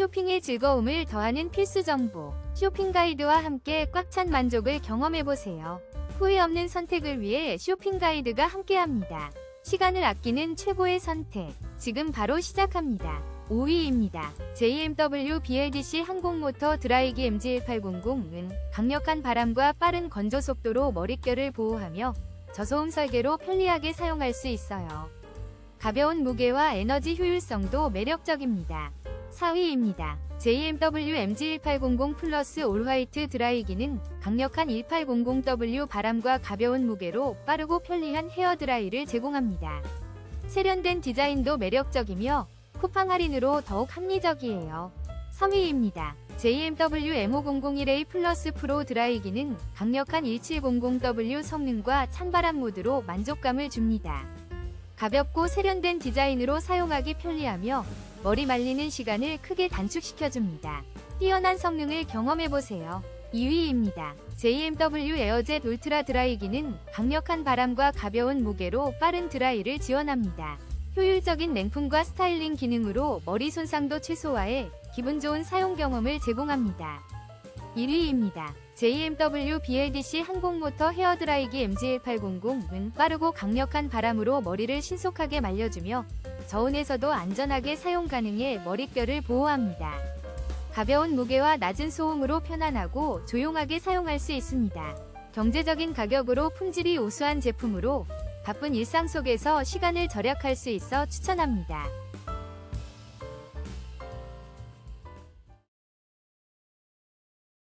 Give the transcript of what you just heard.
쇼핑의 즐거움을 더하는 필수 정보. 쇼핑 가이드와 함께 꽉 찬 만족을 경험해보세요. 후회 없는 선택을 위해 쇼핑 가이드가 함께합니다. 시간을 아끼는 최고의 선택. 지금 바로 시작합니다. 5위입니다. JMW BLDC 항공모터 드라이기 MG1800은 강력한 바람과 빠른 건조 속도로 머릿결을 보호하며 저소음 설계로 편리하게 사용할 수 있어요. 가벼운 무게와 에너지 효율성도 매력적입니다. 4위입니다. JMW MG1800 플러스 올화이트 드라이기는 강력한 1800W 바람과 가벼운 무게로 빠르고 편리한 헤어 드라이를 제공합니다. 세련된 디자인도 매력적이며 쿠팡 할인으로 더욱 합리적이에요. 3위입니다. JMW M5001A 플러스 프로 드라이기는 강력한 1700W 성능과 찬바람 모드로 만족감을 줍니다. 가볍고 세련된 디자인으로 사용하기 편리하며 머리 말리는 시간을 크게 단축시켜줍니다. 뛰어난 성능을 경험해보세요. 2위입니다. JMW 에어젯 울트라 드라이기는 강력한 바람과 가벼운 무게로 빠른 드라이를 지원합니다. 효율적인 냉풍과 스타일링 기능으로 머리 손상도 최소화해 기분 좋은 사용 경험을 제공합니다. 1위입니다. JMW BLDC 항공모터 헤어드라이기 MG1800은 빠르고 강력한 바람으로 머리를 신속하게 말려주며 저온에서도 안전하게 사용 가능해 머릿결을 보호합니다. 가벼운 무게와 낮은 소음으로 편안하고 조용하게 사용할 수 있습니다. 경제적인 가격으로 품질이 우수한 제품으로 바쁜 일상 속에서 시간을 절약할 수 있어 추천합니다.